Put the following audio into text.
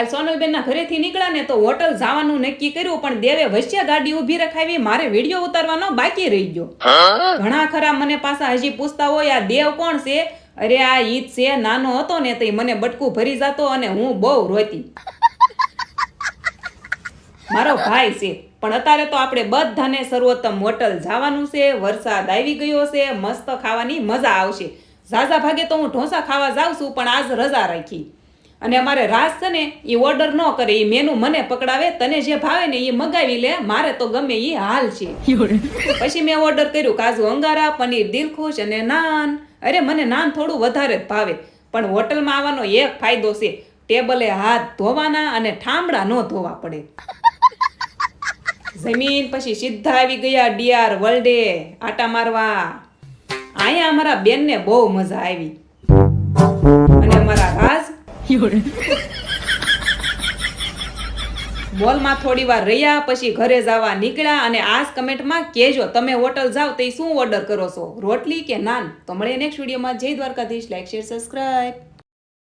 કાલ સોનલબેનના ઘરેથી નીકળ્યા ને તો હોટલ જવાનું નક્કી કર્યું, પણ દેવે વચ્ચે ગાડી ઊભી રખાવી, મારે વીડિયો ઉતારવાનો બાકી રહી ગયો. ઘણા ખરા મને પાછા હજી પૂછતા હોય, આ દેવ કોણ છે? અરે આ ઈદ છે, નાનો હતો ને તો મને બટકું ભરી જતો અને હું બહુ રોતી. મારો ભાઈ છે, પણ અત્યારે તો આપણે બધાને સર્વોત્તમ હોટલ જવાનું છે, વરસાદ આવી ગયો છે, મસ્ત ખાવાની મજા આવશે. ઝાઝા ભાગે તો હું ઢોસા ખાવા જાઉં છું, પણ આજ રજા રાખી. અને અમારે રાસ છે ને એ ઓર્ડર ન કરે એ મેનુ મને પકડાવે, તને જે ભાવે ને એ મગાવી લે, મારે તો ગમે એ હાલ છે. પછી મેં ઓર્ડર કર્યું કાજુ અંગારા, પનીર દિલખુશ અને નાન. અરે, મને નાન થોડું વધારે જ ભાવે. પણ હોટલમાં આવવાનો એક ફાયદો છે, ટેબલે હાથ ધોવાના અને ઠામડા ન ધોવા પડે. જમીન પછી સીધા આવી ગયા ડીઆર વર્લ્ડે આટા મારવા. અહીંયા અમારા બેનને બહુ મજા આવી. મોલમાં થોડી વાર રહ્યા, પછી ઘરે જવા નીકળ્યા અને આજ કમેન્ટમાં કહેજો, તમે હોટલ જાઓ તો શું ઓર્ડર કરો છો? રોટલી કે નાન? તો મળે નેક્સ્ટ વિડીયોમાં જય દ્વારકાધીશ. Like share subscribe